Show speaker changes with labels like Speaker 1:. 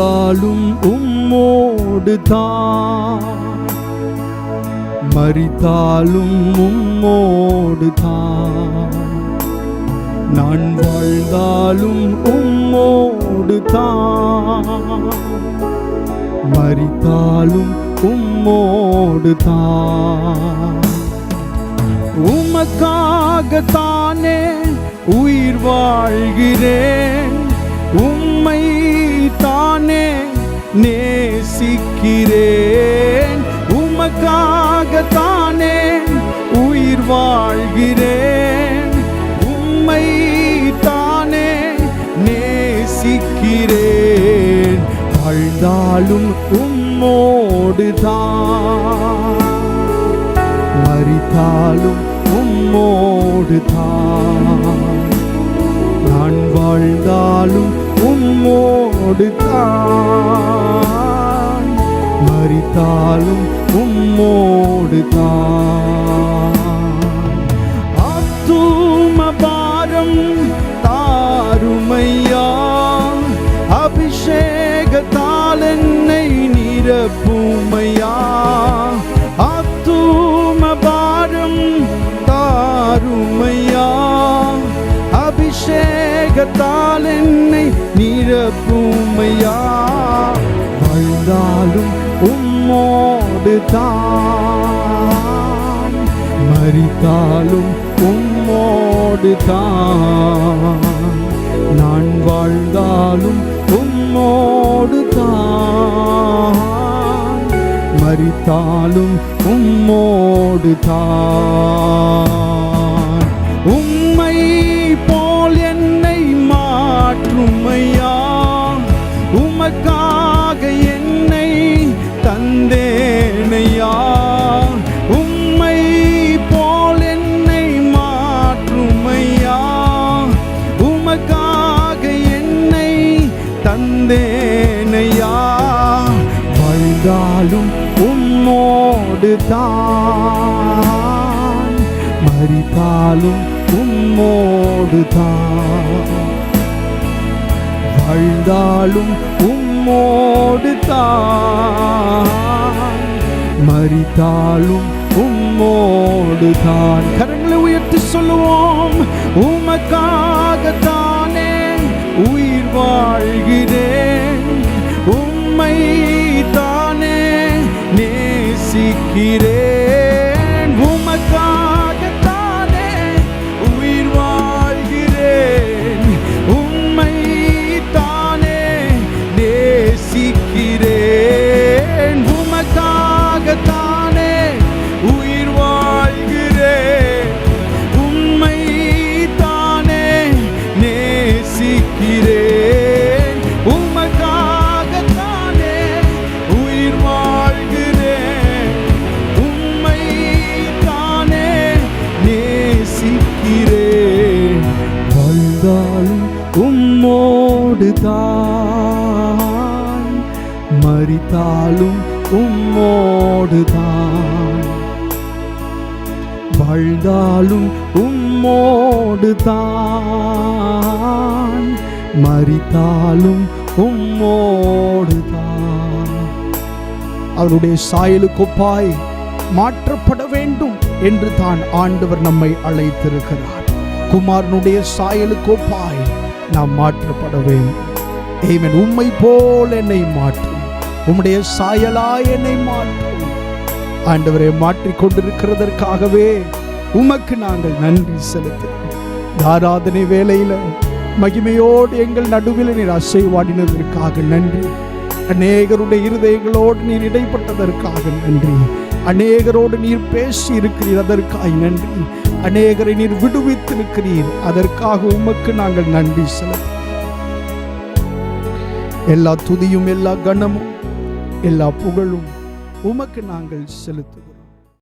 Speaker 1: வாழ்ந்தாலும் உம்மோடு தான். மறித்தாலும் உம்மோடு தான். நான் வாழ்ந்தாலும் உம்மோடு தான். மறித்தாலும் உம்மோடு தான். உமக்காகத்தானே உயிர் வாழ்கிறேன். நேசிக்கிறேன். உமக்காகத்தானே உயிர் வாழ்கிறேன். உம்மை தானே நேசிக்கிறேன். வாழ்ந்தாலும் உம்மோடு தான் மறித்தாலும் உம்மோடு தான் நான் வாழ்ந்தாலும் உம்மோடு தான் மரித்தாலும் உம்மோடு தான். ஆத்தும பாரம் தாருமையா? அபிஷேகத்தால் என்னை நிரப்புமையா? ஆத்தும பாரம் தாருமையா? அபிஷேகத்தால் என்னை நிரப்புமையா? வாழ்ந்தாலும் உம்மோடு தான் மறித்தாலும் உம்மோடு தான் நான் வாழ்ந்தாலும் உம்மோடு தான் மறித்தாலும் உம்மோடு தான் உம்மை போல் என்னை மாற்றுமையா உமக்காக என்னை தந்தேனையா? உம்மை போல் என்னை மாற்றுமையா? உமக்காக என்னை தந்தேனையா? வாழ்ந்தாலும் உம்மோடு தான். மறித்தாலும் உம்மோடு தான். வாழ்ந்தாலும் உம்மோடு தான் மறித்தாலும் உம்மோடு தான் கரங்களை உயர்த்தி சொல்லுவோம். உமக்காகத்தானே உயிர் வாழ்கிறேன். உம்மை தானே நேசிக்கிறேன். வாழ்ந்தாலும் உம்மோடு தான். மரித்தாலும் உம்மோடு தான். வாழ்ந்தாலும் உம்மோடு தான். மறித்தாலும் உம்மோடு தான். அவருடைய சாயலுக்கொப்பாய் மாற்றப்பட வேண்டும் என்று தான் ஆண்டவர் நம்மை அழைத்திருக்கிறார். குமாரனுடைய சாயலுக்கொப்பாய் நாம் நான் வேண்டும் ஏமன் உம்மை போல் என்னை மாற்றும். உம்முடைய சாயலாய் என்னை மாற்றும். ஆண்டவரை மாற்றிக் கொண்டிருக்கிறதற்காகவே உமக்கு நாங்கள் நன்றி செலுத்துகிறோம். இந்த ஆராதனை வேலையில மகிமையோடு எங்கள் நடுவில் நீர் அசைவாடினதற்காக நன்றி. அநேகருடைய இருதயங்களோடு நீர் இடைப்பட்டதற்காக நன்றி. அநேகரோடு நீர் பேசி இருக்கிறீர் அதற்காக நன்றி. அநேகரை நீர் விடுவித்திருக்கிறீர் அதற்காக உமக்கு நாங்கள் நன்றி செலுத்துகிறோம். எல்லா துதியும் எல்லா கணமும் எல்லா புகழும் உமக்கு நாங்கள் செலுத்துவோம்